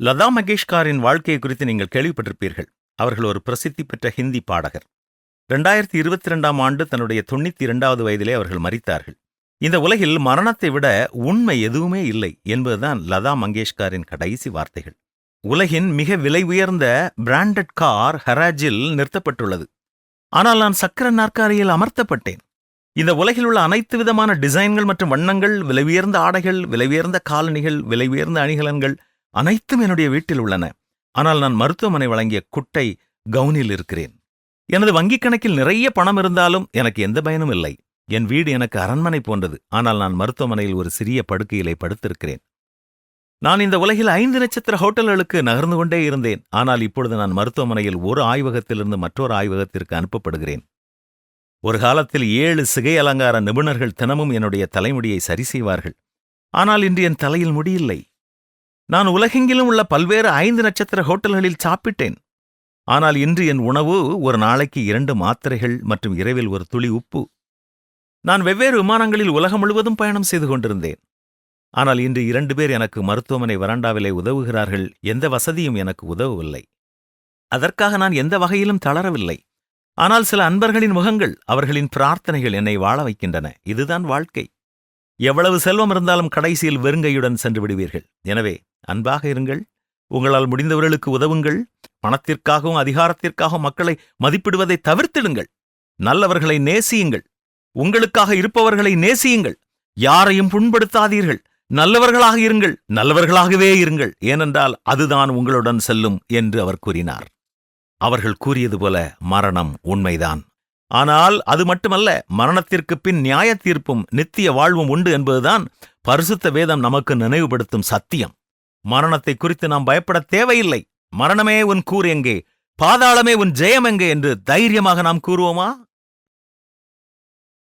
லதா மகேஷ்காரின் வாழ்க்கையை குறித்து நீங்கள் கேள்விப்பட்டிருப்பீர்கள். அவர்கள் ஒரு பிரசித்தி பெற்ற ஹிந்தி பாடகர். ரெண்டாயிரத்தி இருபத்தி ரெண்டாம் ஆண்டு தன்னுடைய தொண்ணூத்தி இரண்டாவது வயதிலே அவர்கள் மறித்தார்கள் இந்த உலகில் மரணத்தை விட உண்மை எதுவுமே இல்லை என்பதுதான் லதா மங்கேஷ்காரின் கடைசி வார்த்தைகள். உலகின் மிக விலை உயர்ந்த பிராண்டட் கார் ஹராஜில் நிறுத்தப்பட்டுள்ளது. ஆனால் நான் சக்கர நாற்காலியில் அமர்த்தப்பட்டேன். இந்த உலகில் உள்ள அனைத்து விதமான டிசைன்கள் மற்றும் வண்ணங்கள் விலை உயர்ந்த ஆடைகள் விலை உயர்ந்த காலணிகள் விலை உயர்ந்த அணிகலன்கள் அனைத்தும் என்னுடைய வீட்டில் உள்ளன. ஆனால் நான் மருத்துவமனை வழங்கிய குட்டை கவுனில் இருக்கிறேன். எனது வங்கிக் கணக்கில் நிறைய பணம் இருந்தாலும் எனக்கு எந்த பயனும் இல்லை. என் வீடு எனக்கு அரண்மனை போன்றது. ஆனால் நான் மருத்துவமனையில் ஒரு சிறிய படுக்கையிலே படுத்திருக்கிறேன். நான் இந்த உலகில் ஐந்து நட்சத்திர ஹோட்டல்களுக்கு நகர்ந்து கொண்டே இருந்தேன். ஆனால் இப்பொழுது நான் மருத்துவமனையில் ஒரு ஆய்வகத்திலிருந்து மற்றொரு ஆய்வகத்திற்கு அனுப்பப்படுகிறேன். ஒரு காலத்தில் ஏழு சிகை அலங்கார நிபுணர்கள் தினமும் என்னுடைய தலைமுடியை சரி செய்வார்கள். ஆனால் இன்று என் தலையில் முடியில்லை நான் உலகெங்கிலும் உள்ள பல்வேறு ஐந்து நட்சத்திர ஹோட்டல்களில் சாப்பிட்டேன். ஆனால் இன்று என் உணவு ஒரு நாளைக்கு இரண்டு மாத்திரைகள் மற்றும் இரவில் ஒரு துளி உப்பு. நான் வெவ்வேறு விமானங்களில் உலகம் முழுவதும் பயணம் செய்து கொண்டிருந்தேன். ஆனால் இன்று இரண்டு பேர் எனக்கு மருத்துவமனை வராண்டாவிலே உதவுகிறார்கள். எந்த வசதியும் எனக்கு உதவவில்லை. அதற்காக நான் எந்த வகையிலும் தளரவில்லை. ஆனால் சில அன்பர்களின் முகங்கள் அவர்களின் பிரார்த்தனைகள் என்னை வாழ வைக்கின்றன. இதுதான் வாழ்க்கை. எவ்வளவு செல்வம் இருந்தாலும் கடைசியில் வெறுங்கையுடன் சென்று விடுவீர்கள். எனவே அன்பாக இருங்கள். உங்களால் முடிந்தவர்களுக்கு உதவுங்கள். பணத்திற்காகவும் அதிகாரத்திற்காகவும் மக்களை மதிப்பிடுவதை தவிர்த்திடுங்கள். நல்லவர்களை நேசியுங்கள். உங்களுக்காக இருப்பவர்களை நேசியுங்கள். யாரையும் புண்படுத்தாதீர்கள். நல்லவர்களாக இருங்கள். நல்லவர்களாகவே இருங்கள். ஏனென்றால் அதுதான் உங்களுடன் செல்லும் என்று அவர் கூறினார். அவர்கள் கூறியது போல மரணம் உண்மைதான். ஆனால் அது மட்டுமல்ல மரணத்திற்கு பின் நியாய தீர்ப்பும் நித்திய வாழ்வும் உண்டு என்பதுதான் பரிசுத்த வேதம் நமக்கு நினைவுபடுத்தும் சத்தியம். மரணத்தை குறித்து நாம் பயப்பட தேவையில்லை. மரணமே உன் கூறு எங்கே? பாதாளமே உன் ஜெயம் எங்கே? என்று தைரியமாக நாம் கூறுவோமா?